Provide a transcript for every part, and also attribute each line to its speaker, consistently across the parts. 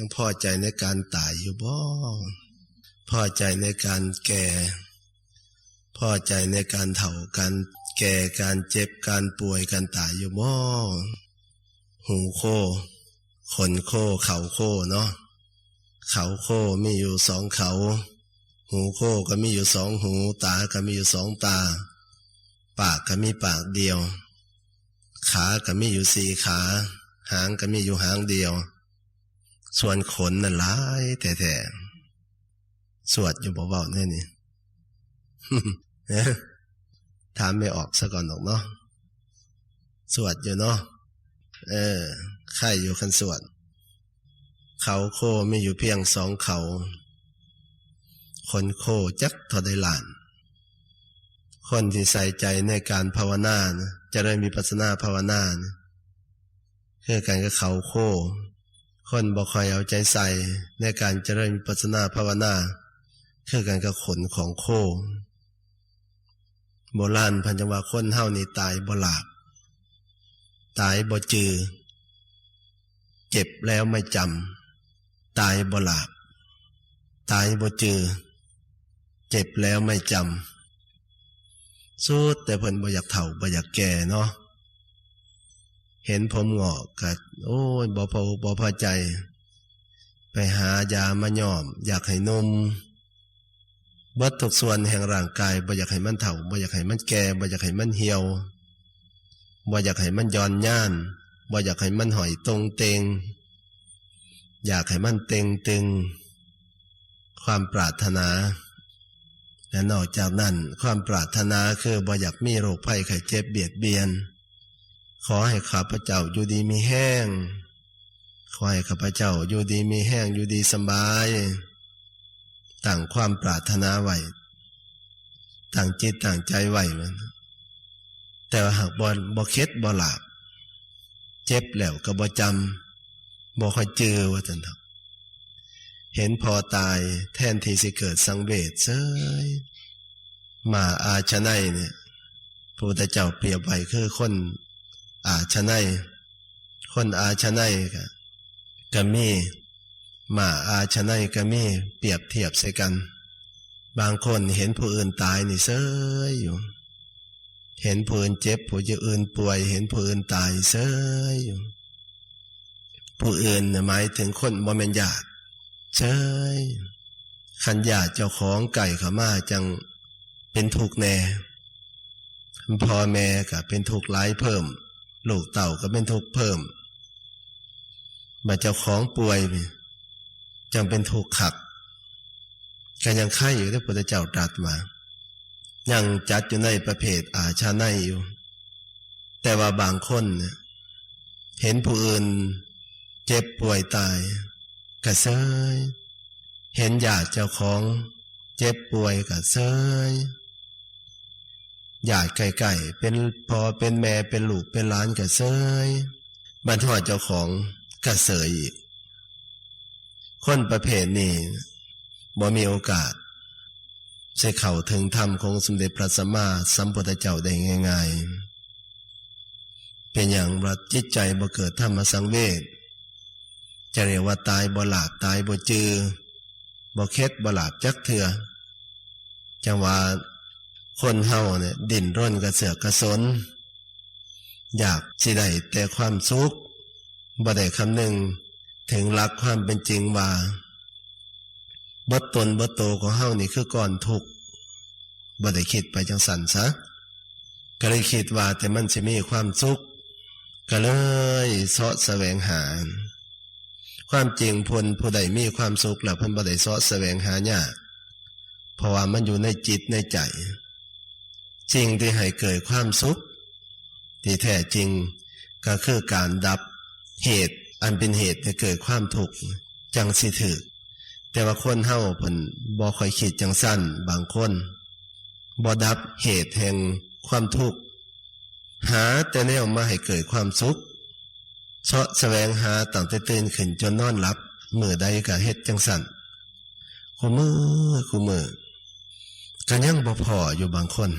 Speaker 1: ยังพอใจในการตายอยู่บ่พอใจในการแก่ พอใจในการเฒ่าการแก่การเจ็บการป่วยการตายอยู่บ่หูโคขนโคเข่าโคเนาะเขาโคมีอยู่สองเขา หูโคก็มีอยู่สองหู ตาก็มีอยู่สองตา ปากก็มีปากเดียว ขาก็มีอยู่สี่ขา หางก็มีอยู่หางเดียว ส่วนขนน่ะหลายแต่แต่สวดอยู่เบาๆเนี่ยนี่ถามไม่ออกซะก่อนหรอกเนาะสวดอยู่เนาะเออไข่อยู่คันสวด เขาโคไมีอยู่เพียงสองเขา คนโคจักทอได้หลาน คนที่ใส่ใจในการภาวนานะจะได้มีปัสนาภาวนานะคือการกับเขาโค คนบ่คอยเอาใจใส่ในการเจริญปัสนาภาวนาคือการกับขนของโค โบราณพันจังว่าคนเฮานี่ตายบ่หลาบตายบ่จือ เจ็บแล้วไม่จำตายบ่หลาบตายบ่จือ เจ็บแล้วไม่จำสู้แต่เพิ่นบ่อยากเฒ่าบ่อยากแก่เนาะ เห็นผมงอกกัดโอ้ยบ่พอบ่พอใจ ไปหายามาย่อม อยากให้นมเบิดทุกส่วนแห่งร่างกายบ่อยากให้มันเฒ่าบ่อยากให้มันแก่บ่อยากให้มันเหี่ยวบ่อยากให้มันย้อนย่านบ่อยากให้มันหอยตรงเตงอยากให้มันเต็งตึง ความปรารถนา และนอกจากนั้น ความปรารถนาคือบ่อยากมีโรคภัยไข้เจ็บเบียดเบียน ขอให้ข้าพเจ้าอยู่ดีมีแห้ง ขอให้ข้าพเจ้าอยู่ดีมีแห้งอยู่ดีสบายตั้งความปรารถนาไว้ตั้งจิตตั้งใจไว้มัน แต่ว่าหากบอลบ่เค็ดบ่หลาบ เจ็บแล้วก็บ่จำบ่ค่อยเจอว่าจันทเห็นพอตายแทนที่สิเกิดสังเวชเซยมาอาชนัยเนี่ยพระพุทธเจ้าเปรียบไว้คือคน อาชนัยคนอาชนัยก็ก็มีมาอาชนัยก็มีเปรียบเทียบใส่กัน บางคนเห็นผู้อื่นตายนี่เซยอยู่ เห็นผู้อื่นเจ็บผู้อื่นป่วย เห็นผู้อื่นตายเซยอยู่ผู้อื่นหมายถึงคนบ่แม่นญาติเซยขันญาติเจ้าของไก่ขามาจังเป็นทุกแน่พ่อแม่ก็เป็นทุกหลายเพิ่ม ลูกเต่าก็เป็นทุกข์เพิ่มมาเจ้าของป่วยจังเป็นทุกข์ขักก็ยังไข่อยู่ที่พระเจ้าตรัสมา ยังจัดอยู่ในประเภทอาชาในอยู่ แต่ว่าบางคนเนี่ยเห็นผู้อื่น เจ็บป่วยตาย กระเซยเห็นญาติเจ้าของ เจ็บป่วยกระเซย ญาติไก่ๆเป็นพอเป็นแม่เป็นลูกเป็นหลานกระเซยบรรทอดเจ้าของกระเสยอีก คนประเภทนี้บ่มีโอกาสจะเข้าถึงธรรมของสมเด็จพระสัมมาสัมพุทธเจ้าได้ง่ายๆ เป็นอย่างรัจิตใจบ่เกิดธรรมสังเวชจะเรียกว่าตายบ่หลาบตายบ่จือบ่เค็ดบ่หลาบจักเถื่อจังว่า คนเฮาเนี่ยดิ่นร่นกระเสือกกระสน อยากสิได้แต่ความสุขบ่ได้คำหนึ่งถึงหลักความเป็นจริงว่าบดตนบดโตของเฮานี่คือก่อนทุกบ่ได้คิดไปจังสันซะก็เลยคิดว่าแต่มันจะมีความสุขก็เลยเสาะแสวงหา ความจริงพลผู้ใดมีความสุขแล้วเพิ่นบ่ได้เสาะแสวงหายากเพราะว่ามันอยู่ในจิตในใจ สิ่งที่ให้เกิดความสุข ที่แท้จริงก็คือการดับเหตุอันเป็นเหตุให้เกิดความทุกข์จังสิถึกแต่ว่าคนเฮาเพิ่นบ่ค่อยคิดจังสั้นบางคนบ่ดับเหตุแห่งความทุกข์หาแต่แนวมาให้เกิดความสุขเสาะแสวงหาตั้งแต่ตื่นขึ้นจนนอนหลับมือใดก็เฮ็ดจังสั่นคู่มือคู่มือก็ยังบ่พออยู่บางคน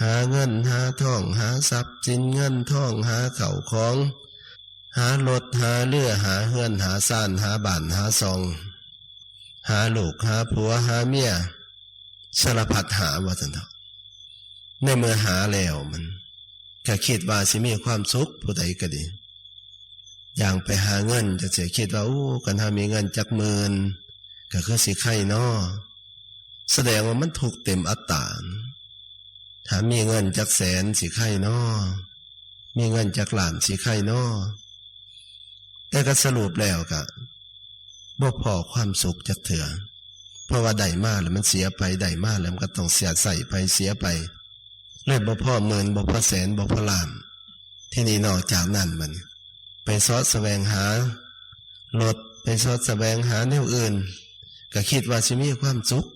Speaker 1: หาเงินหาทองหาทรัพย์สินเงินทองหาเข่าของ หารถหาเรือหาเฮือนหาซ่านหาบ้านหาซอง หาลูกหาผัวหาเมียสารพัดหาว่าสันเถอะในเมื่อหาแล้วมันก็คิดว่าสิมีความสุขผู้ใดก็ดีอย่างไปหาเงินจะเสียคิดว่าโอ้กันถ้ามีเงินจักหมื่นก็คือสิไข่นอแสดงว่ามันถูกเต็มอัตตา ถ้ามีเงินจักแสนสิไข่นอมีเงินจักหลานสิไข่นอแต่ก็สรุปแล้วก็บ่พอความสุขจักเถื่อเพราะว่าได้มาแล้วมันเสียไปได้มาแล้วมันก็ต้องเสียใส่ไปเสียไปเลยบ่พ่อหมื่นบ่พ่อแสนบ่พ่อล้าน ที่นี่นอกจากนั้นมัน ไปซอดแสวงหารถไปซอดแสวงหาแนวอื่น ก็คิดว่าสิมีความสุข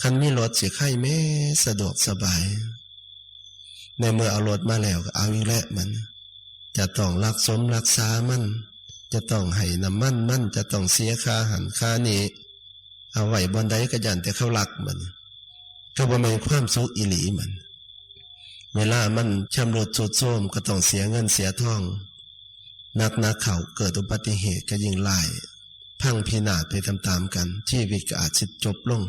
Speaker 1: คันมีรถสิไข่แม่สะดวกสบาย ในเมื่อเอารถมาแล้วก็เอาอีกแล้วมัน จะต้องรักสมรักษามัน จะต้องให้น้ำมันมันจะต้องเสียค่าหันค่านี้เอาไว้บนใดก็ยันแต่เขารักมัน ก็บ่แม่นความสุขอีหลีมัน เวลามันชำรุดสุดโทมก็ต้องเสียเงินเสียทองนักนักเขาเกิดอุบัติเหตุก็ยิ่งไล่พังพินาศไปตามๆกันชีวิตก็อาจสิจบลง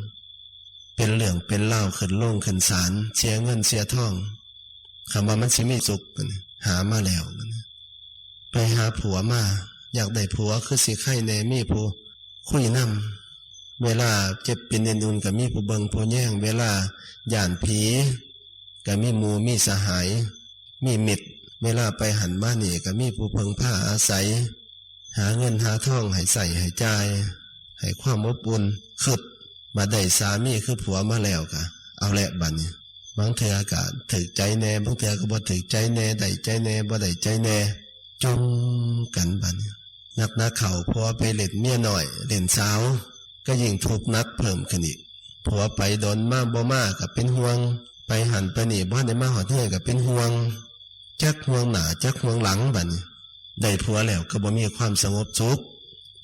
Speaker 1: เป็นเรื่องเป็นเล่าขึ้นลงขึ้นศาลเสียเงินเสียทองคำว่ามันสิมีสุขมันหามาแล้วมันไปหาผัวมา อยากได้ผัวคือสิไข่แนมีผู้คุยนำเวลาเจ็บเป็นเอ็นอุนกับมีผู้เบิงผู้แย่ง เวลาหย่านผีกับมีหมูมีสหาย มีมิตร เวลาไปหันมาหนีกับมีผู้เพิงผ้าอาศัย หาเงินหาทองให้ใส่ให้จ่ายให้ความอบอุ่นขึ้น มาได้สามีคือผัวมาแล้วกะเอาแหละบัดนี้บางเทื่อกะถึกใจแน่บางเทื่อก็บ่ถึกใจแน่ได้ใจแน่บ่ได้ใจแน่จมกันบัดนี้นักนักเข่าผัวไปเล่นเมียหน่อยเล่นสาว ก็ยิ่งทุกนักเพิ่มขึ้นอีกผัวไปโดนมาบ่มากับเป็นห่วง ไปหันไปหนีบ้านได้มาหอดเทื่อกับเป็นห่วงจักห่วงหนาจักห่วงหลังบัดนี้ได้ผัวแล้วก็บ่มีความสงบสุข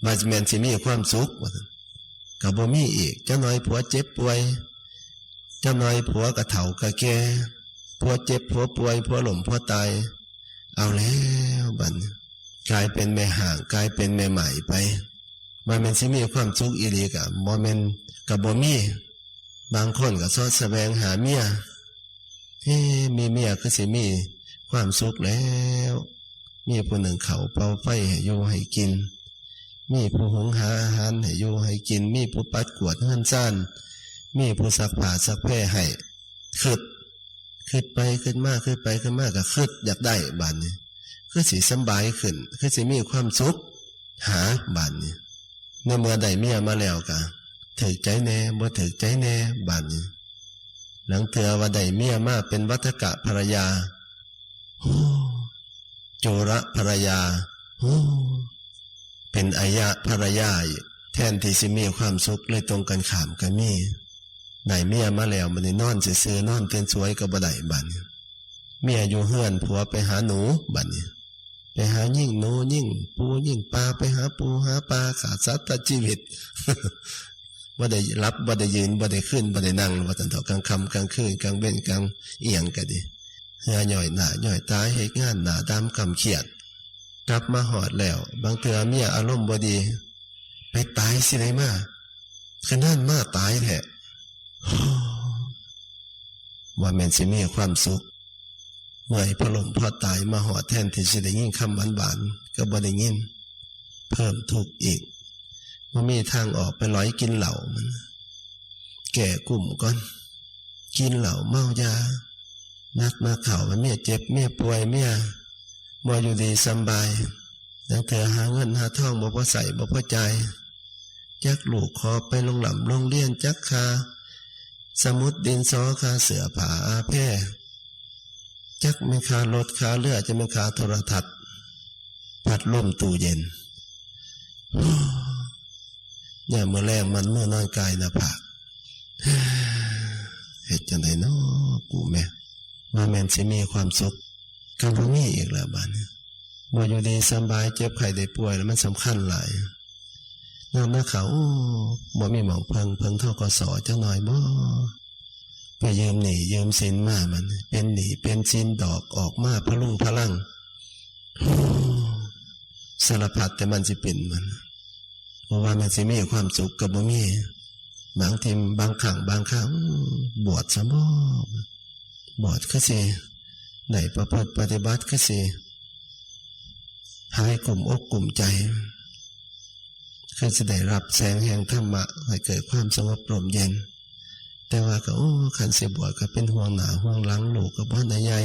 Speaker 1: บาจแมนสิมีความสุขว่า ก็บ่มีอีกเจ้าน้อยผัวเจ็บป่วยเจ้าน้อยผัวกระเฒ่ากระแก่ผัวเจ็บผัวป่วยผัวหล่มผัวตาย เอาแล้วบันกลายเป็นแม่ห่างกลายเป็นแม่ใหม่ไปมันเป็นสิมีความสุขอีหลีกับบ่แม่นกับบ่มีบางคนก็สอดแสวงหาเมียเฮ้มีเมียคือสิมีความสุขแล้ว มีผู้หนึ่งเขาเป่าไฟให้อยู่ให้กิน มีผู้หงหาอาหารให้อยู่ให้กิน มีผู้ปัดกวดเฮือนซ่านมีผู้ซักผ้าซักแพร่ให้ขึ้นขึ้นไปขึ้นมากขึ้นไปขึ้นมากก็ขึ้นอยากได้บานนี้คือสิสบายขึ้น คือสิมีความสุขหาบานนี้ในเมื่อได้เมียมาแล้วกะถือใจแน่บ่ถือใจแน่บานนี้หลังเถือว่าได้เมียมาเป็นวัฏกะภรรยาโอ้โจระภรรยาโอ้ เป็นอายะภรรยาแทนที่สิมีความสุขเลยตรงกันขามกันมีได้เมียมาแล้วมันนี่นอนซื่อๆนอนเต้นสวยก็บ่ได้บัดนี้เมียอยู่เฮือนผัวไปหาหนูบัดนี้ไปหายิ่งหนูยิ่ง ปูยิ่งปลาไปหาปูหาปลาขาดสัตว์ชีวิตว่าได้รับว่าได้ยืนว่าได้ขึ้นว่าได้นั่งว่าตันต่อกลางคำกลางคืนกลางเบ้นกลางเอียงก็ดีเหือหน่อยหนาหน่อยตายให้งานหนาดำกำเขียด กลับมาหอดแล้ว บางเถื่อเมียอารมณ์บดี ไปตายสิไหนมาขนาดมาตายแท้ว่าแม่นสิมีความสุข เมื่อพระลมพอตายมาหอดแทนที่สิได้ยินคำหวานหวานๆก็บ่ได้ยินเพิ่มทุกข์อีกว่ามีทางออกไปร้อยกินเหล่ามัน แก่กลุ่มก่อน กินเหล่าเมายานักมาเข่ามันเมียเจ็บเมียป่วยเมีย วอยู่ดีสบายแต่เธอหาเงินหาทองบ่พอใส่บ่พอใจจักลูกคอไปลงหล่ำลงเลี้ยนจักคาสมุดดินซอคาเสือผาอาแพ่จักไม่คารถคาเรือจะไม่คาโทรทัศน์พัดลมตู้เย็นเนี่ยเมื่อแรงมันเมื่อนอนกายนะผากเหตุจังไดเนาะกูแม่มาแมนสิมีความสุข กับบ่มีอีกแล้วบ้านนี้บ่อยู่ดีสบายเจ็บไข้ได้ป่วยแล้วมันสำคัญหลายนอนนะเขาบ่มีหมองเพิงเพิงเท่ากสอจังหน่อยบ่ไปยืมหนียืมสินมามัน เป็นหนีเป็นสินดอกออกมาพะลุงพะลังสารพัดแต่มันสิเป็นมันเพราะว่ามันสิมีความสุขกับบ่มีบางทีบางครั้งบางครั้งบวชสมอบวชก็สิ ได้ประพฤติปฏิบัติก็สิหายกลุ่มอกกลุ่มใจคือจะได้รับแสงแห่งธรรมะให้เกิดความสงบลมเย็น แต่ว่าก็โอ้ขันเสียบวชก็เป็นห่วงหนาห่วงหลังหลูกกับพ่อใหญ่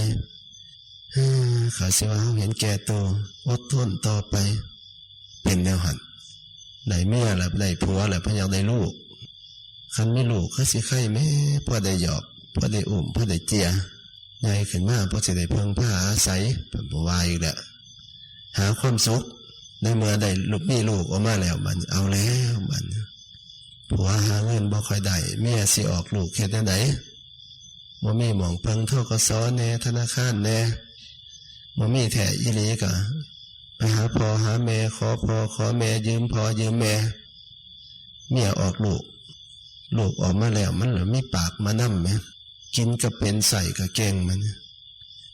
Speaker 1: ขาสิว่าเห็นแก่ตัวอดทนต่อไป เป็นแนวหันได้เมียแหละได้ผัวแหละพยังได้ลูกคันไม่ลูกเขาสิไข่แม่พ่อได้หยอกพ่อได้อุ่มพ่อได้เจีย ใหญ่ขึ้นมาเพ่อสิได้เพิ่งผ้าอาศัยเป็นบัวายอีกแหละหาความสุขในเมื่อได้ลูกมีลูกออกมาแล้วมันเอาแล้วมันผัวหาเงินบ่ค่อยได้เมียสิออกลูกแค่ไหนบ่มีหมองเพิงเท่าก็ซ้อแน่ธนาคารแน่บ่มีแถอีหลีกะไปหาพอหาแม่ขอพอขอแม่ยืมพอยืมแม่เมียออกลูก ลูกออกมาแล้วมันเหลือมีปากมานั่มไหม กินก็เป็นใส่ก็เก่งมัน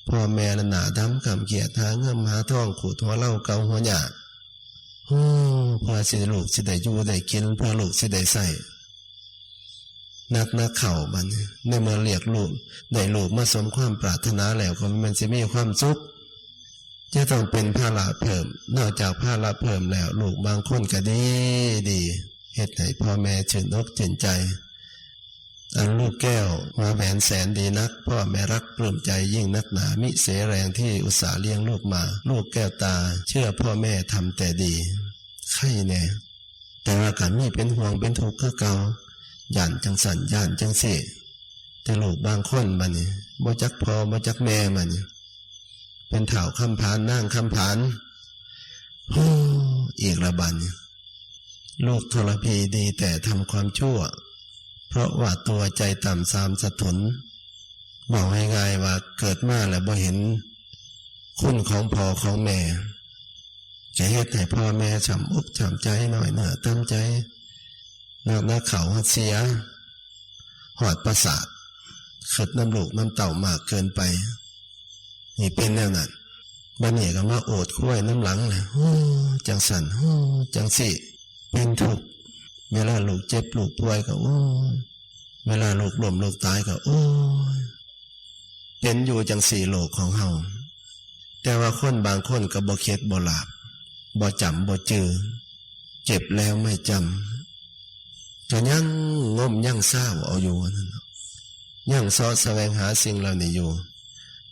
Speaker 1: พ่อแม่ละหนาดำกำเกียดหาเงินหาทองขูดหัวเล่าเกาหัวหยาโอ้พอสิลูกสิได้อยู่ได้กินพ่อลูกสิได้ใส่นักนักเข่ามันในเมื่อเรียกลูกได้ลูกมาสมความปรารถนาแล้วก็มันจะมีความสุขจะต้องเป็นภาระเพิ่ม นอกจากภาระเพิ่มแล้ว ลูกบางคนก็ดีดีเหตุไหนพ่อแม่ชื่นอกชื่นใจ อันลูกแก้วมาแหวนแสนดีนัก พ่อแม่รักปลื้มใจยิ่งนักหนามิเสแรงที่อุตส่าห์เลี้ยงลูกมา ลูกแก้วตา เชื่อพ่อแม่ทำแต่ดีไข่แน่แต่ว่าการมีเป็นห่วงเป็นทุกข์ก็เก่าย่านจังสันย่านจังเสแต่ลูกบางคนมันนี่บ่จักพอบ่จักแม่มันนี่เป็นเถ่าคำผานนั่งคำผานโอ้อีกระบันลูกทรพีดีแต่ทำความชั่ว เพราะว่าตัวใจต่ำสามสะทุนบอกง่ายๆว่าเกิดมาแล้วบ่เห็น คุณของพ่อของแม่จะเฮ็ดให้พ่อแม่ช้ำอกช้ำใจหน่อยเนอะตั้งใจนักนักเขาหัดเสียหอดประสาทขิดน้ำลูกน้ำเต่ามากเกินไป นี่เป็นแนวนั้นบันนี้ก็มาโอดคุ้ยน้ำหลังเลยโอ้จังสันโอ้จังสิเป็นทุก เวลาลูกเจ็บลูกป่วยก็โอ้เวลาลูกล้มลูกตายก็โอ้เป็นอยู่จังสี่โลกของเฮาแต่ว่าคนบางคนก็บ่เค็ดบ่หลาบบ่จำบ่จือเจ็บแล้วไม่จำก็ยังงมยังเศร้าเอาอยู่นั่นยังซอแสวงหาสิ่งเหล่านี้อยู่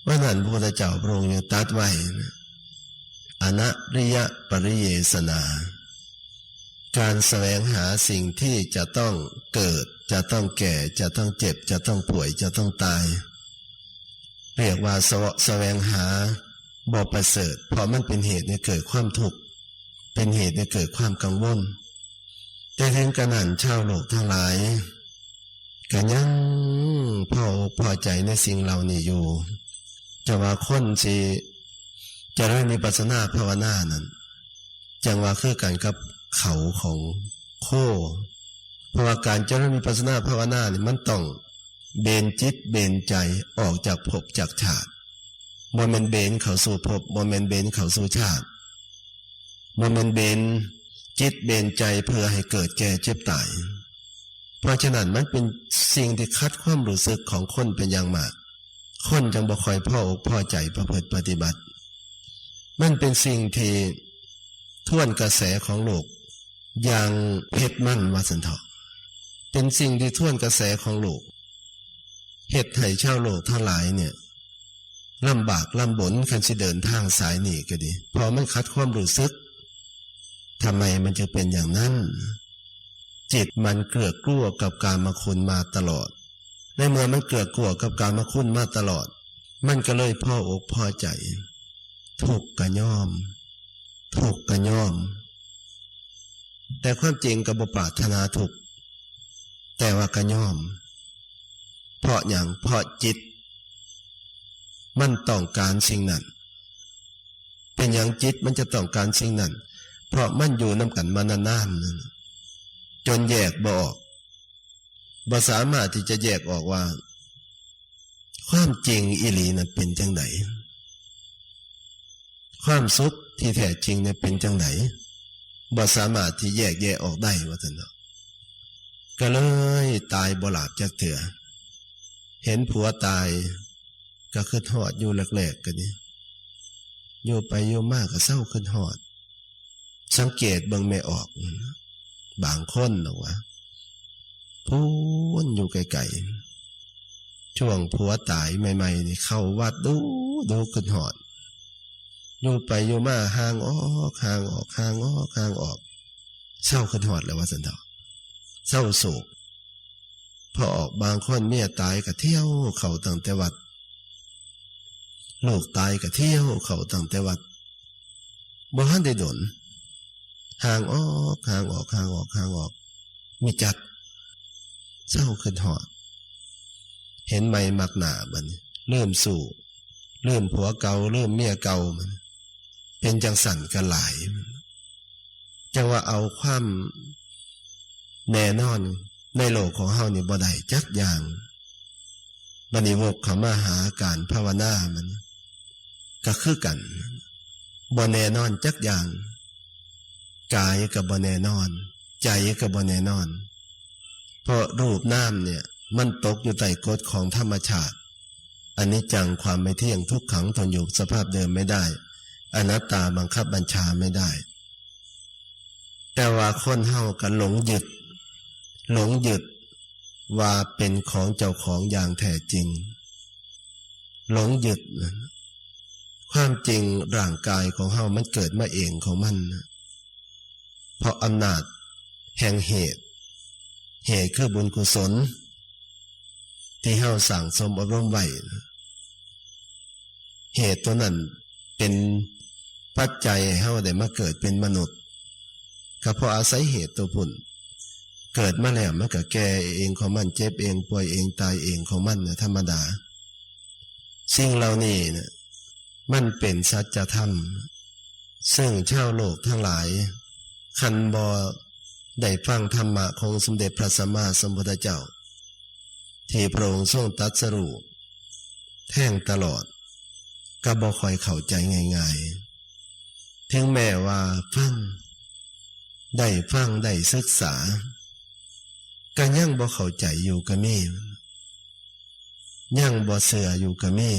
Speaker 1: ว่านั้นพระพุทธเจ้าพระองค์ยังตัดไว้นะอนัริยปริเยสนา การแสวงหาสิ่งที่จะต้องเกิด จะต้องแก่ จะต้องเจ็บ จะต้องป่วย จะต้องตาย เรียกว่าสวะแสวงหาบ่ประเสริฐเพราะมันเป็นเหตุให้เกิดความทุกข์เป็นเหตุให้เกิดความกังวล แต่ถึงกระนั้นชาวโลกทั้งหลายก็ยังพอพอใจในสิ่งเหล่านี้อยู่ จะว่าคนสิจะได้มีปัสนาภาวนานั้นจังว่าคือกันกับ เขาของโคเพราะว่าการเจริญมีปัสนาภาวนาเนี่ยมันต้องเบนจิตเบนใจออกจากภพจากชาติมนเมนเบนเขาสู่ภพมนเมนเบนเขาสู่ชาติมนเมนเบนจิตเบนใจเพื่อให้เกิดแก่เจ็บตาย เพราะฉะนั้นมันเป็นสิ่งที่คัดความรู้สึกของคนเป็นอย่างมาก คนจังบ่คอยพ่ออกพ่อใจประพฤติปฏิบัติ มันเป็นสิ่งที่ท่วนกระแสของโลก อย่างเพชรมั่นวาสันทอเป็นสิ่งที่ท่วนกระแสของโลกเหตุไถ่ชาวโลกทั้งหลายเนี่ยลำบากลำบนคันสิเดินทางสายหนีก็ดีพอมันคัดความรู้สึกทำไมมันจะเป็นอย่างนั้น จิตมันเกลือกกลัวกับการมาคุณมาตลอด ในเมื่อมันเกิดกลัวกับการมาคุ้นมาตลอด มันก็เลยพ่ออกพ่อใจ ถูกกระย่อม ถูกกระย่อม แต่ความจริงกับบปรารถนาถูกแต่ว่ากระย่อม เพราะอย่างเพราะจิต มันต้องการสิ่งนั้น เป็นอย่างจิตมันจะต้องการสิ่งนั้น เพราะมันอยู่น้ำกันมานานๆจนแยกบออกบ่สามารถที่จะแยกออกว่า ความจริงอิลีนั้นเป็นจังไดความสุขที่แท้จริงเนี่ยเป็นจังไหน บ่สามารถที่แยกแยะออกได้ว่าซั่นเนาะก็เลยตายบ่หลาบจากเถื่อเห็นผัวตาย ก็ขึ้นหอดอยู่แรกๆกันนี่อยู่ไปอยู่มากก็เศร้าขึ้นหอด สังเกตเบิ่งไม่ออก บางคนหรอวะพูนอยู่ไกลๆช่วงผัวตายใหม่ๆนี่เข้าวัดดูดูขึ้นหอด อยู่ไปอยู่มาห่างออกห่างออกห่างออกห่างออกเศร้าขึ้นหอดแล้วว่าสันเถอะเศร้าโศกพอออกบางคนเมียตายก็เที่ยวเขาตั้งแต่วัดลูกตายก็เที่ยวเขาตั้งแต่วัดบ่ฮันได้ดนห่างออกห่างออกห่างออกห่างออกมีจัดเศร้าขึ้นหอด เห็นไม่มักหนาบันเริ่มสู่เริ่มผัวเก่าเริ่มเมียเก่ามัน เป็นจังสันกันหลาย จังว่าเอาความแน่นอนในโลกของเฮานี่บ่ได้จักอย่างบันิวกเขามาหาการภาวนามัน ก็คือกันบ่แน่นอนจักอย่าง กายกับบ่แน่นอน ใจกับบ่แน่นอน เพราะรูปน้ำเนี่ย มันตกอยู่ใต้กฎของธรรมชาติอันนี้จังความไม่เที่ยงทุกขังทนอยู่สภาพเดิมไม่ได้ อนัตตาบังคับบัญชาไม่ได้ แต่ว่าคนเฮากันหลงยึด หลงยึดว่าเป็นของเจ้าของอย่างแท้จริง หลงยึดความจริงร่างกายของเฮามันเกิดมาเองของมันนเพราะอำนาจแห่งเหตุ เหตุคือบุญกุศล ที่เฮาสั่งสมอบรมไว้เหตุตัวนั้นเป็น ปัจจัยให้เฮาได้มาเกิดเป็นมนุษย์ ก็เพราะอาศัยเหตุตัวพุ่น เกิดมาแล้วมันก็แก่เองของมันเจ็บเองป่วยเองตายเองของมันนะธรรมดา สิ่งเหล่านี้นะมันเป็นสัจธรรม ซึ่งชาวโลกทั้งหลาย คันบอได้ฟังธรรมะของสมเด็จพระสัมมาสัมพุทธเจ้า ที่พระองค์ทรงตัดสรุปแท่งตลอด ก็บ่คอยเข้าใจง่าย ๆ ถึงแม้ว่าฟังได้ฟังได้ศึกษาก็ยังบ่เข้าใจอยู่ก็มียังบ่เสืออยู่ก็มี